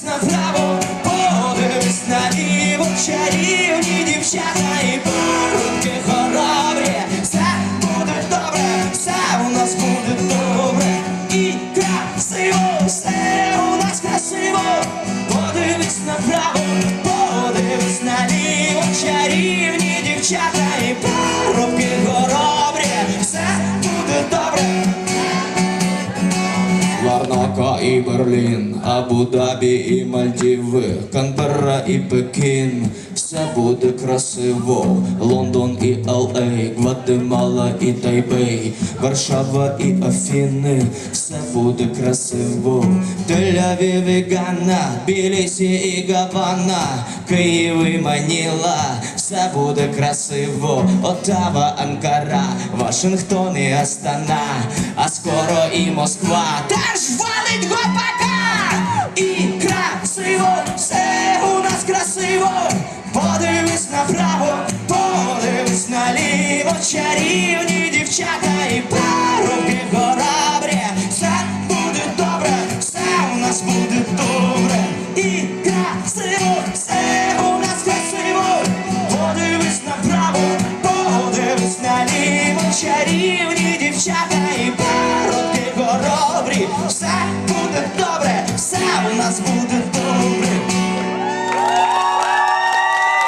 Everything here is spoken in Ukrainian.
Подивись направо, подивись наліво, чарівні дівчата і парубки хоробрі. Все буде добре, все у нас буде добре. І красиво, все у нас красиво. Подивись направо, подивись наліво, чарівні дівчата і парубки Ларнака і Берлін, Абу-Дабі і Мальдіви, Канберра і Пекін, все буде красиво. Лондон і Л.А., Гватемала і Тайбей, Варшава і Афіни, все буде красиво. Тель-Авів і Ганна, Білісі і Гавана, Київ і Маніла, все буде красиво. Оттава, Анкара, Вашингтон і Астана, а скоро і Москва теж ходить гопака і красиво, все у нас красиво, подивись направо, подивись наліво, чарівні дівчата і парубки горабрі, все буде добре, все у нас буде добре. І красиво все. все буде добре, все у нас буде.